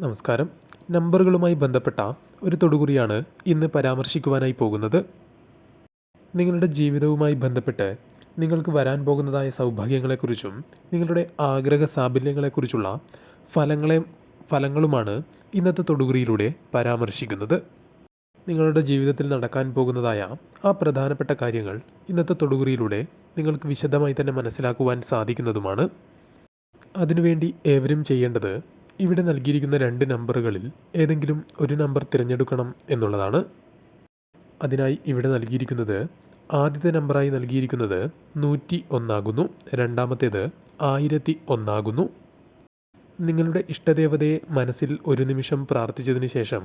നമസ്കാരം. നമ്പറുകളുമായി ബന്ധപ്പെട്ട ഒരു തൊടുകുറിയാണ് ഇന്ന് പരാമർശിക്കുവാനായി പോകുന്നത്. നിങ്ങളുടെ ജീവിതവുമായി ബന്ധപ്പെട്ട് നിങ്ങൾക്ക് വരാൻ പോകുന്നതായ സൗഭാഗ്യങ്ങളെക്കുറിച്ചും നിങ്ങളുടെ ആഗ്രഹ സാഫല്യങ്ങളെക്കുറിച്ചുള്ള ഫലങ്ങളെ ഫലങ്ങളുമാണ് ഇന്നത്തെ തൊടുകുറിയിലൂടെ പരാമർശിക്കുന്നത്. നിങ്ങളുടെ ജീവിതത്തിൽ നടക്കാൻ പോകുന്നതായ ആ പ്രധാനപ്പെട്ട കാര്യങ്ങൾ ഇന്നത്തെ തൊടുകുറിയിലൂടെ നിങ്ങൾക്ക് വിശദമായി തന്നെ മനസ്സിലാക്കുവാൻ സാധിക്കുന്നതുമാണ്. അതിനുവേണ്ടി ഏവരും ചെയ്യേണ്ടത് ഇവിടെ നൽകിയിരിക്കുന്ന രണ്ട് നമ്പറുകളിൽ ഏതെങ്കിലും ഒരു നമ്പർ തിരഞ്ഞെടുക്കണം എന്നുള്ളതാണ്. അതിനായി ഇവിടെ നൽകിയിരിക്കുന്നത് ആദ്യത്തെ നമ്പറായി നൽകിയിരിക്കുന്നത് നൂറ്റി ഒന്നാകുന്നു രണ്ടാമത്തേത് ആയിരത്തി ഒന്നാകുന്നു നിങ്ങളുടെ ഇഷ്ടദേവതയെ മനസ്സിൽ ഒരു നിമിഷം പ്രാർത്ഥിച്ചതിന് ശേഷം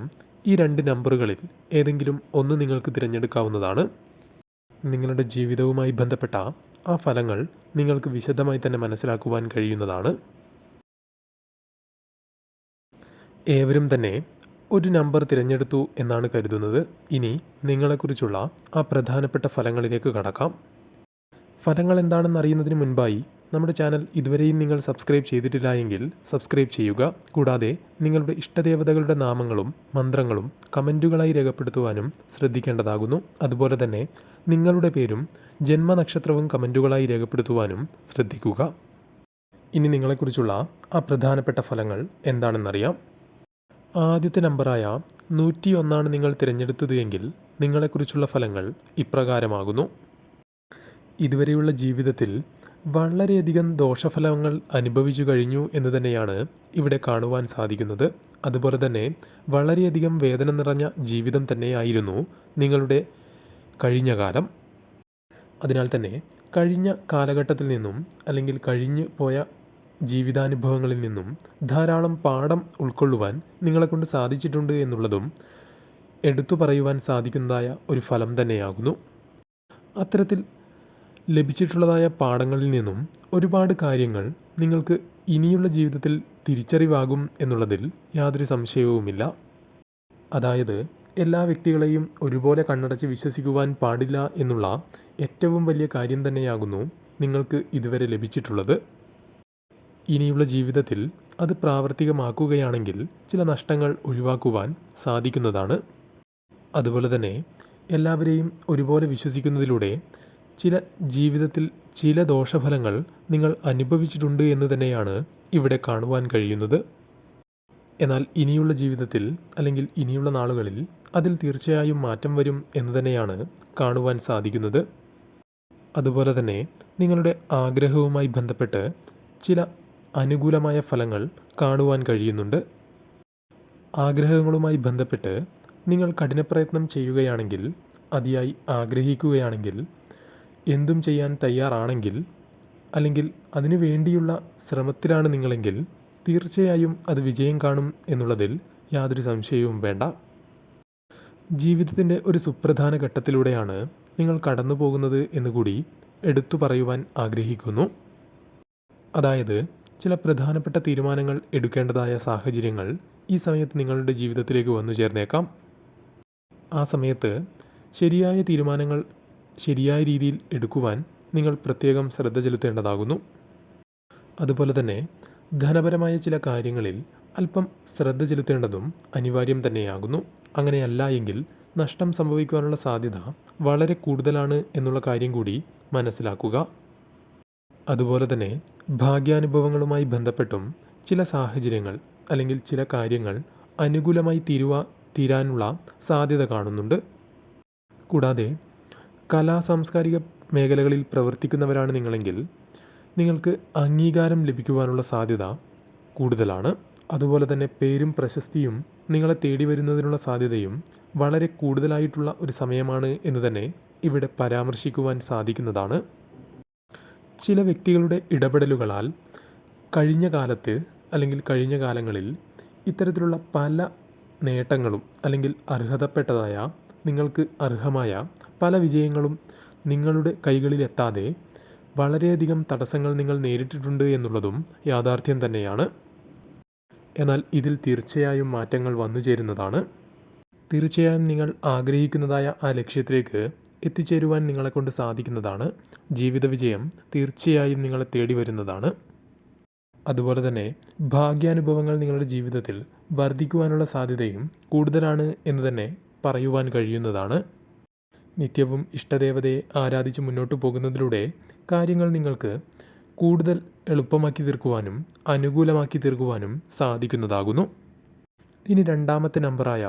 ഈ രണ്ട് നമ്പറുകളിൽ ഏതെങ്കിലും ഒന്ന് നിങ്ങൾക്ക് തിരഞ്ഞെടുക്കാവുന്നതാണ്. നിങ്ങളുടെ ജീവിതവുമായി ബന്ധപ്പെട്ട ആ ഫലങ്ങൾ നിങ്ങൾക്ക് വിശദമായി തന്നെ മനസ്സിലാക്കുവാൻ കഴിയുന്നതാണ്. ഏവരും തന്നെ ഒരു നമ്പർ തിരഞ്ഞെടുത്തു എന്നാണ് കരുതുന്നത്. ഇനി നിങ്ങളെക്കുറിച്ചുള്ള ആ പ്രധാനപ്പെട്ട ഫലങ്ങളിലേക്ക് കടക്കാം. ഫലങ്ങൾ എന്താണെന്ന് അറിയുന്നതിന് മുൻപായി നമ്മുടെ ചാനൽ ഇതുവരെയും നിങ്ങൾ സബ്സ്ക്രൈബ് ചെയ്തിട്ടില്ല എങ്കിൽ സബ്സ്ക്രൈബ് ചെയ്യുക. കൂടാതെ നിങ്ങളുടെ ഇഷ്ടദേവതകളുടെ നാമങ്ങളും മന്ത്രങ്ങളും കമന്റുകളായി രേഖപ്പെടുത്തുവാനും ശ്രദ്ധിക്കേണ്ടതാകുന്നു. അതുപോലെ തന്നെ നിങ്ങളുടെ പേരും ജന്മനക്ഷത്രവും കമന്റുകളായി രേഖപ്പെടുത്തുവാനും ശ്രദ്ധിക്കുക. ഇനി നിങ്ങളെക്കുറിച്ചുള്ള ആ പ്രധാനപ്പെട്ട ഫലങ്ങൾ എന്താണെന്നറിയാം. ആദ്യത്തെ നമ്പറായ നൂറ്റി ഒന്നാണ് നിങ്ങൾ തിരഞ്ഞെടുത്തത് എങ്കിൽ നിങ്ങളെക്കുറിച്ചുള്ള ഫലങ്ങൾ ഇപ്രകാരമാകുന്നു. ഇതുവരെയുള്ള ജീവിതത്തിൽ വളരെയധികം ദോഷഫലങ്ങൾ അനുഭവിച്ചു കഴിഞ്ഞു എന്ന് തന്നെയാണ് ഇവിടെ കാണുവാൻ സാധിക്കുന്നത്. അതുപോലെ തന്നെ വളരെയധികം വേദന നിറഞ്ഞ ജീവിതം തന്നെയായിരുന്നു നിങ്ങളുടെ കഴിഞ്ഞ കാലം. അതിനാൽ തന്നെ കഴിഞ്ഞ കാലഘട്ടത്തിൽ നിന്നും അല്ലെങ്കിൽ കഴിഞ്ഞു പോയ ജീവിതാനുഭവങ്ങളിൽ നിന്നും ധാരാളം പാഠം ഉൾക്കൊള്ളുവാൻ നിങ്ങളെക്കൊണ്ട് സാധിച്ചിട്ടുണ്ട് എന്നുള്ളതും എടുത്തു പറയുവാൻ സാധിക്കുന്നതായ ഒരു ഫലം തന്നെയാകുന്നു. അത്തരത്തിൽ ലഭിച്ചിട്ടുള്ളതായ പാഠങ്ങളിൽ നിന്നും ഒരുപാട് കാര്യങ്ങൾ നിങ്ങൾക്ക് ഇനിയുള്ള ജീവിതത്തിൽ തിരിച്ചറിവാകും എന്നുള്ളതിൽ യാതൊരു സംശയവുമില്ല. അതായത് എല്ലാ വ്യക്തികളെയും ഒരുപോലെ കണ്ണടച്ച് വിശ്വസിക്കുവാൻ പാടില്ല എന്നുള്ള ഏറ്റവും വലിയ കാര്യം തന്നെയാകുന്നു നിങ്ങൾക്ക് ഇതുവരെ ലഭിച്ചിട്ടുള്ളത്. ഇനിയുള്ള ജീവിതത്തിൽ അത് പ്രാവർത്തികമാക്കുകയാണെങ്കിൽ ചില നഷ്ടങ്ങൾ ഒഴിവാക്കുവാൻ സാധിക്കുന്നതാണ്. അതുപോലെ തന്നെ എല്ലാവരെയും ഒരുപോലെ വിശ്വസിക്കുന്നതിലൂടെ ചില ജീവിതത്തിൽ ചില ദോഷഫലങ്ങൾ നിങ്ങൾ അനുഭവിച്ചിട്ടുണ്ട് എന്ന് തന്നെയാണ് ഇവിടെ കാണുവാൻ കഴിയുന്നത്. എന്നാൽ ഇനിയുള്ള ജീവിതത്തിൽ അല്ലെങ്കിൽ ഇനിയുള്ള നാളുകളിൽ അതിൽ തീർച്ചയായും മാറ്റം വരും എന്ന് തന്നെയാണ് കാണുവാൻ സാധിക്കുന്നത്. അതുപോലെ തന്നെ നിങ്ങളുടെ ആഗ്രഹവുമായി ബന്ധപ്പെട്ട് ചില അനുകൂലമായ ഫലങ്ങൾ കാണുവാൻ കഴിയുന്നുണ്ട്. ആഗ്രഹങ്ങളുമായി ബന്ധപ്പെട്ട് നിങ്ങൾ കഠിനപ്രയത്നം ചെയ്യുകയാണെങ്കിൽ അതിയായി ആഗ്രഹിക്കുകയാണെങ്കിൽ എന്തും ചെയ്യാൻ തയ്യാറാണെങ്കിൽ അല്ലെങ്കിൽ അതിനു വേണ്ടിയുള്ള ശ്രമത്തിലാണ് നിങ്ങളെങ്കിൽ തീർച്ചയായും അത് വിജയം കാണും എന്നുള്ളതിൽ യാതൊരു സംശയവും വേണ്ട. ജീവിതത്തിന്റെ ഒരു സുപ്രധാന ഘട്ടത്തിലൂടെയാണ് നിങ്ങൾ കടന്നു പോകുന്നത് എന്നുകൂടി എടുത്തു പറയുവാൻ ആഗ്രഹിക്കുന്നു. അതായത് ചില പ്രധാനപ്പെട്ട തീരുമാനങ്ങൾ എടുക്കേണ്ടതായ സാഹചര്യങ്ങൾ ഈ സമയത്ത് നിങ്ങളുടെ ജീവിതത്തിലേക്ക് വന്നു ചേർന്നേക്കാം. ആ സമയത്ത് ശരിയായ തീരുമാനങ്ങൾ ശരിയായ രീതിയിൽ എടുക്കുവാൻ നിങ്ങൾ പ്രത്യേകം ശ്രദ്ധ ചെലുത്തേണ്ടതാകുന്നു. അതുപോലെ തന്നെ ധനപരമായ ചില കാര്യങ്ങളിൽ അല്പം ശ്രദ്ധ ചെലുത്തേണ്ടതും അനിവാര്യം തന്നെയാകുന്നു. അങ്ങനെയല്ല എങ്കിൽ നഷ്ടം സംഭവിക്കുവാനുള്ള സാധ്യത വളരെ കൂടുതലാണ് എന്നുള്ള കാര്യം കൂടി മനസ്സിലാക്കുക. അതുപോലെ തന്നെ ഭാഗ്യാനുഭവങ്ങളുമായി ബന്ധപ്പെട്ടും ചില സാഹചര്യങ്ങൾ അല്ലെങ്കിൽ ചില കാര്യങ്ങൾ അനുകൂലമായി തീരുവാ തീരാനുള്ള സാധ്യത കാണുന്നുണ്ട്. കൂടാതെ കലാ സാംസ്കാരിക മേഖലകളിൽ പ്രവർത്തിക്കുന്നവരാണ് നിങ്ങളെങ്കിൽ നിങ്ങൾക്ക് അംഗീകാരം ലഭിക്കുവാനുള്ള സാധ്യത കൂടുതലാണ്. അതുപോലെ തന്നെ പേരും പ്രശസ്തിയും നിങ്ങളെ തേടി വരുന്നതിനുള്ള സാധ്യതയും വളരെ കൂടുതലായിട്ടുള്ള ഒരു സമയമാണ് എന്ന് തന്നെ ഇവിടെ പരാമർശിക്കുവാൻ സാധിക്കുന്നതാണ്. ചില വ്യക്തികളുടെ ഇടപെടലുകളാൽ കഴിഞ്ഞ കാലത്ത് അല്ലെങ്കിൽ കഴിഞ്ഞ കാലങ്ങളിൽ ഇത്തരത്തിലുള്ള പല നേട്ടങ്ങളും അല്ലെങ്കിൽ അർഹതപ്പെട്ടതായ നിങ്ങൾക്ക് അർഹമായ പല വിജയങ്ങളും നിങ്ങളുടെ കൈകളിലെത്താതെ വളരെയധികം തടസ്സങ്ങൾ നിങ്ങൾ നേരിട്ടിട്ടുണ്ട് എന്നുള്ളതും യാഥാർത്ഥ്യം തന്നെയാണ്. എന്നാൽ ഇതിൽ തീർച്ചയായും മാറ്റങ്ങൾ വന്നു ചേരുന്നതാണ് തീർച്ചയായും നിങ്ങൾ ആഗ്രഹിക്കുന്നതായ ആ ലക്ഷ്യത്തിലേക്ക് എത്തിച്ചേരുവാൻ നിങ്ങളെക്കൊണ്ട് സാധിക്കുന്നതാണ്. ജീവിത വിജയം തീർച്ചയായും നിങ്ങളെ തേടി വരുന്നതാണ്. അതുപോലെ തന്നെ ഭാഗ്യാനുഭവങ്ങൾ നിങ്ങളുടെ ജീവിതത്തിൽ വർദ്ധിക്കുവാനുള്ള സാധ്യതയും കൂടുതലാണ് എന്ന് തന്നെ പറയുവാൻ കഴിയുന്നതാണ്. നിത്യവും ഇഷ്ടദേവതയെ ആരാധിച്ച് മുന്നോട്ട് പോകുന്നതിലൂടെ കാര്യങ്ങൾ നിങ്ങൾക്ക് കൂടുതൽ എളുപ്പമാക്കി തീർക്കുവാനും അനുകൂലമാക്കി തീർക്കുവാനും സാധിക്കുന്നതാകുന്നു. ഇനി രണ്ടാമത്തെ നമ്പറായ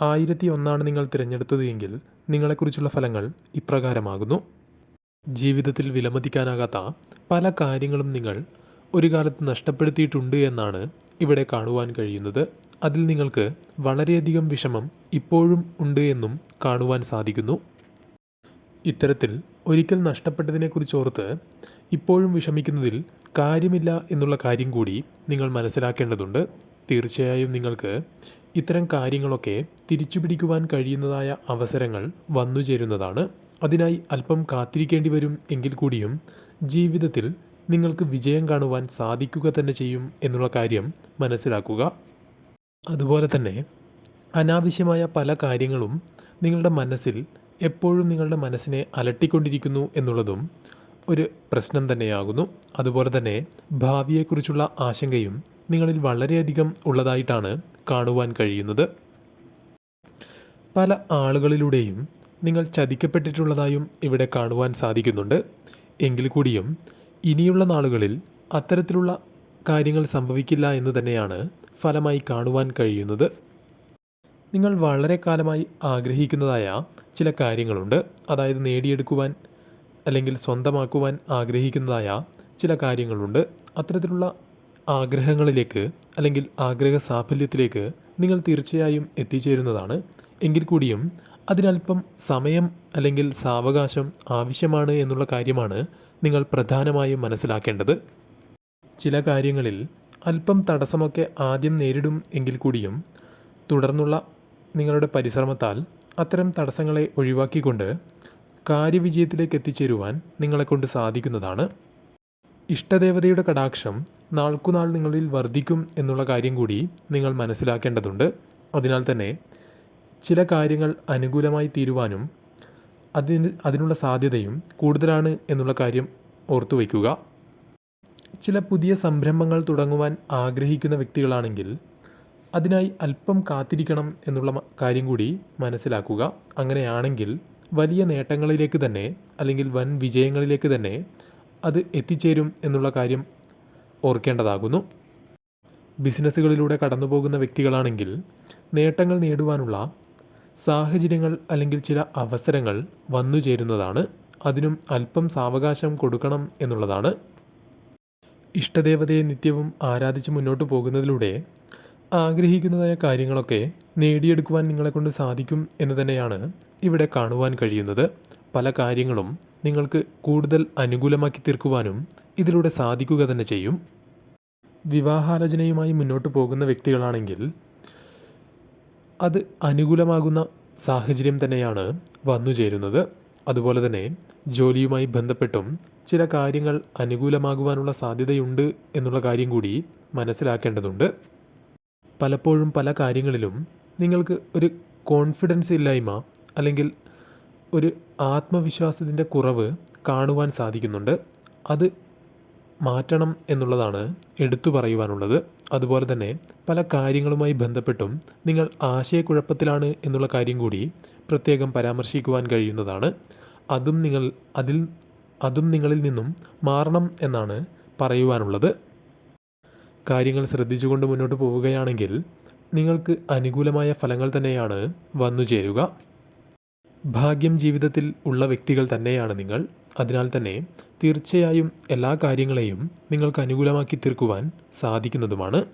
ആയിരത്തി ഒന്നാണ് നിങ്ങൾ തിരഞ്ഞെടുത്തത് എങ്കിൽ നിങ്ങളെക്കുറിച്ചുള്ള ഫലങ്ങൾ ഇപ്രകാരമാകുന്നു. ജീവിതത്തിൽ വിലമതിക്കാനാകാത്ത പല കാര്യങ്ങളും നിങ്ങൾ ഒരു കാലത്ത് നഷ്ടപ്പെടുത്തിയിട്ടുണ്ട് എന്നാണ് ഇവിടെ കാണുവാൻ കഴിയുന്നത്. അതിൽ നിങ്ങൾക്ക് വളരെയധികം വിഷമം ഇപ്പോഴും ഉണ്ട് എന്നും കാണുവാൻ സാധിക്കുന്നു. ഇത്തരത്തിൽ ഒരിക്കൽ നഷ്ടപ്പെട്ടതിനെക്കുറിച്ച് ഓർത്ത് ഇപ്പോഴും വിഷമിക്കുന്നതിൽ കാര്യമില്ല എന്നുള്ള കാര്യം കൂടി നിങ്ങൾ മനസ്സിലാക്കേണ്ടതുണ്ട്. തീർച്ചയായും നിങ്ങൾക്ക് ഇത്തരം കാര്യങ്ങളൊക്കെ തിരിച്ചു പിടിക്കുവാൻ കഴിയുന്നതായ അവസരങ്ങൾ വന്നുചേരുന്നതാണ്. അതിനായി അല്പം കാത്തിരിക്കേണ്ടി വരും എങ്കിൽ കൂടിയും ജീവിതത്തിൽ നിങ്ങൾക്ക് വിജയം കാണുവാൻ സാധിക്കുക തന്നെ ചെയ്യും എന്നുള്ള കാര്യം മനസ്സിലാക്കുക. അതുപോലെ തന്നെ അനാവശ്യമായ പല കാര്യങ്ങളും നിങ്ങളുടെ മനസ്സിൽ എപ്പോഴും നിങ്ങളുടെ മനസ്സിനെ അലട്ടിക്കൊണ്ടിരിക്കുന്നു എന്നുള്ളതും ഒരു പ്രശ്നം തന്നെയാകുന്നു. അതുപോലെ തന്നെ ഭാവിയെക്കുറിച്ചുള്ള ആശങ്കയും നിങ്ങളിൽ വളരെയധികം ഉള്ളതായിട്ടാണ് കാണുവാൻ കഴിയുന്നത്. പല ആളുകളിലൂടെയും നിങ്ങൾ ചതിക്കപ്പെട്ടിട്ടുള്ളതായും ഇവിടെ കാണുവാൻ സാധിക്കുന്നുണ്ട്. എങ്കിൽ കൂടിയും ഇനിയുള്ള നാളുകളിൽ അത്തരത്തിലുള്ള കാര്യങ്ങൾ സംഭവിക്കില്ല എന്ന് തന്നെയാണ് ഫലമായി കാണുവാൻ കഴിയുന്നത്. നിങ്ങൾ വളരെ കാലമായി ആഗ്രഹിക്കുന്നതായ ചില കാര്യങ്ങളുണ്ട്. അതായത് നേടിയെടുക്കുവാൻ അല്ലെങ്കിൽ സ്വന്തമാക്കുവാൻ ആഗ്രഹിക്കുന്നതായ ചില കാര്യങ്ങളുണ്ട്. അത്തരത്തിലുള്ള ആഗ്രഹങ്ങളിലേക്ക് അല്ലെങ്കിൽ ആഗ്രഹ സാഫല്യത്തിലേക്ക് നിങ്ങൾ തീർച്ചയായും എത്തിച്ചേരുന്നതാണ്. എങ്കിൽ കൂടിയും അതിനല്പം സമയം അല്ലെങ്കിൽ സാവകാശം ആവശ്യമാണ് എന്നുള്ള കാര്യമാണ് നിങ്ങൾ പ്രധാനമായും മനസ്സിലാക്കേണ്ടത്. ചില കാര്യങ്ങളിൽ അല്പം തടസ്സമൊക്കെ ആദ്യം നേരിടും എങ്കിൽ കൂടിയും തുടർന്നുള്ള നിങ്ങളുടെ പരിശ്രമത്താൽ അത്തരം തടസ്സങ്ങളെ ഒഴിവാക്കിക്കൊണ്ട് കാര്യവിജയത്തിലേക്ക് എത്തിച്ചേരുവാൻ നിങ്ങളെക്കൊണ്ട് സാധിക്കുന്നതാണ്. ഇഷ്ടദേവതയുടെ കടാക്ഷം നാൾക്കുനാൾ നിങ്ങളിൽ വർദ്ധിക്കും എന്നുള്ള കാര്യം കൂടി നിങ്ങൾ മനസ്സിലാക്കേണ്ടതുണ്ട്. അതിനാൽ തന്നെ ചില കാര്യങ്ങൾ അനുകൂലമായി തീരുവാനും അതിന് അതിനുള്ള സാധ്യതയും കൂടുതലാണ് എന്നുള്ള കാര്യം ഓർത്തു വയ്ക്കുക. ചില പുതിയ സംരംഭങ്ങൾ തുടങ്ങുവാൻ ആഗ്രഹിക്കുന്ന വ്യക്തികളാണെങ്കിൽ അതിനായി അല്പം കാത്തിരിക്കണം എന്നുള്ള കാര്യം കൂടി മനസ്സിലാക്കുക. അങ്ങനെയാണെങ്കിൽ വലിയ നേട്ടങ്ങളിലേക്ക് തന്നെ അല്ലെങ്കിൽ വൻ വിജയങ്ങളിലേക്ക് തന്നെ അത് എത്തിച്ചേരും എന്നുള്ള കാര്യം ഓർക്കേണ്ടതാകുന്നു. ബിസിനസ്സുകളിലൂടെ കടന്നുപോകുന്ന വ്യക്തികളാണെങ്കിൽ നേട്ടങ്ങൾ നേടുവാനുള്ള സാഹചര്യങ്ങൾ അല്ലെങ്കിൽ ചില അവസരങ്ങൾ വന്നു ചേരുന്നതാണ്. അതിനും അല്പം സാവകാശം കൊടുക്കണം എന്നുള്ളതാണ്. ഇഷ്ടദേവതയെ നിത്യവും ആരാധിച്ച് മുന്നോട്ട് പോകുന്നതിലൂടെ ആഗ്രഹിക്കുന്നതായ കാര്യങ്ങളൊക്കെ നേടിയെടുക്കുവാൻ നിങ്ങളെക്കൊണ്ട് സാധിക്കും എന്ന് തന്നെയാണ് ഇവിടെ കാണുവാൻ കഴിയുന്നത്. പല കാര്യങ്ങളും നിങ്ങൾക്ക് കൂടുതൽ അനുകൂലമാക്കി തീർക്കുവാനും ഇതിലൂടെ സാധിക്കുക തന്നെ ചെയ്യും. വിവാഹാലോചനയുമായി മുന്നോട്ട് പോകുന്ന വ്യക്തികളാണെങ്കിൽ അത് അനുകൂലമാകുന്ന സാഹചര്യം തന്നെയാണ് വന്നു ചേരുന്നത്. അതുപോലെ തന്നെ ജോലിയുമായി ബന്ധപ്പെട്ടും ചില കാര്യങ്ങൾ അനുകൂലമാകുവാനുള്ള സാധ്യതയുണ്ട് എന്നുള്ള കാര്യം കൂടി മനസ്സിലാക്കേണ്ടതുണ്ട്. പലപ്പോഴും പല കാര്യങ്ങളിലും നിങ്ങൾക്ക് ഒരു കോൺഫിഡൻസ് ഇല്ലായ്മ അല്ലെങ്കിൽ ഒരു ആത്മവിശ്വാസത്തിന്റെ കുറവ് കാണുവാൻ സാധിക്കുന്നുണ്ട്. അത് മാറ്റണം എന്നുള്ളതാണ് എടുത്തു പറയുവാനുള്ളത്. അതുപോലെ തന്നെ പല കാര്യങ്ങളുമായി ബന്ധപ്പെട്ടും നിങ്ങൾ ആശയക്കുഴപ്പത്തിലാണ് എന്നുള്ള കാര്യം കൂടി പ്രത്യേകം പരാമർശിക്കുവാൻ കഴിയുന്നതാണ്. അതും നിങ്ങൾ അതിൽ അതും നിങ്ങളിൽ നിന്നും മാറണം എന്നാണ് പറയുവാനുള്ളത്. കാര്യങ്ങൾ ശ്രദ്ധിച്ചുകൊണ്ട് മുന്നോട്ട് പോവുകയാണെങ്കിൽ നിങ്ങൾക്ക് അനുകൂലമായ ഫലങ്ങൾ തന്നെയാണ് വന്നു ചേരുക ഭാഗ്യം ജീവിതത്തിൽ ഉള്ള വ്യക്തികൾ തന്നെയാണ് നിങ്ങൾ. അതിനാൽ തന്നെ തീർച്ചയായും എല്ലാ കാര്യങ്ങളെയും നിങ്ങൾക്ക് അനുകൂലമാക്കി തീർക്കുവാൻ സാധിക്കുന്നതുമാണ്.